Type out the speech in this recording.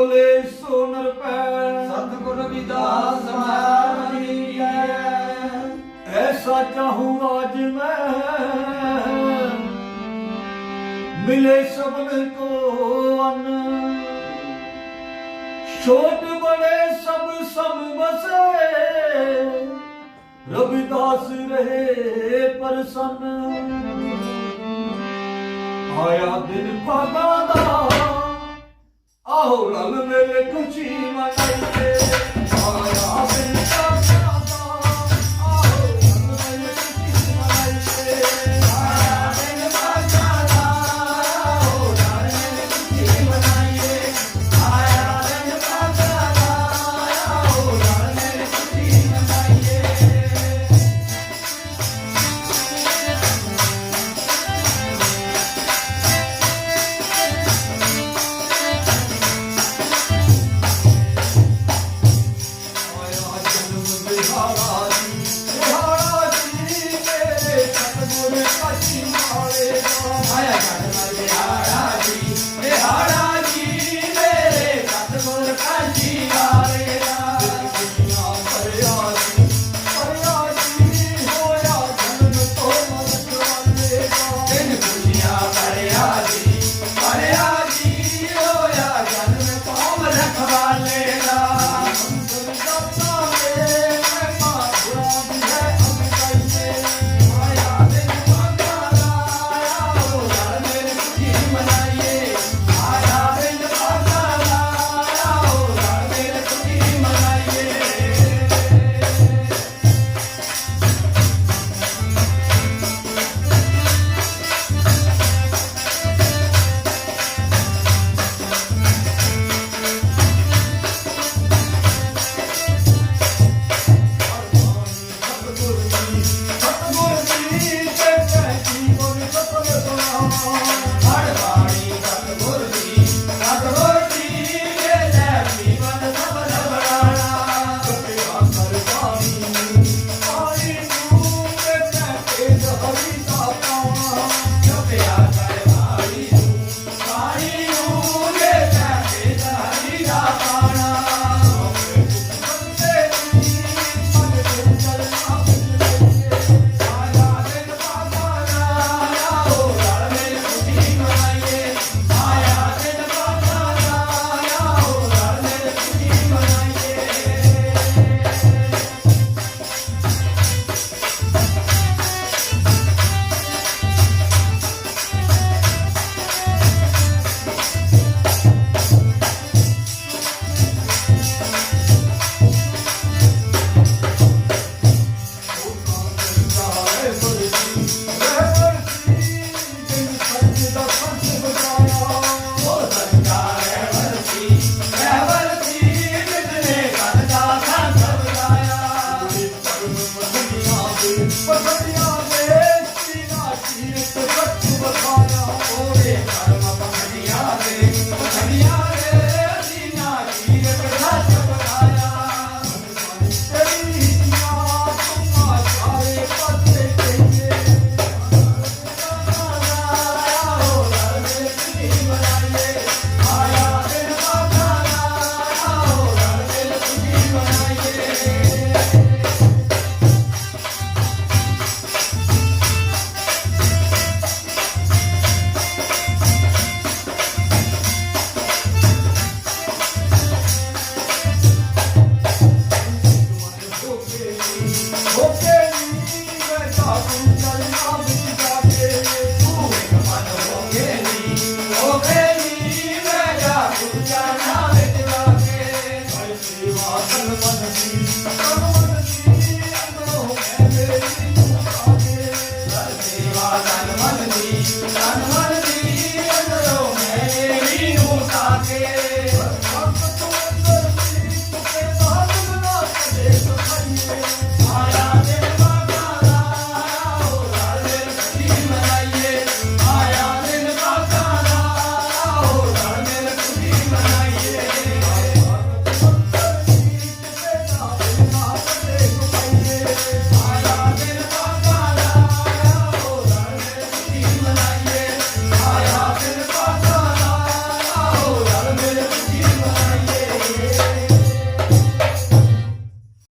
ਬੋਲੇ ਸੋ ਨਿਰਭੈ ਸਤਿਗੁਰ ਵਿਦਾਸ ਮਾਰੀ ਕੀਐ ਐਸਾ ਚਾਹੂੰ ਅਜ ਮੈਂ। ਮਿਲੇ ਸਭਨ ਕੋ ਅਨ। ਛੋਟ ਬੜੇ ਸਭ ਸਮ ਬਸੇ ਰਵਿਦਾਸ ਰਹੇ ਪਰਸਨ। ਆਇਆ ਦਿਨ ਪਾਗਾ ਦਾ Làm ơn, 去 I'm gonna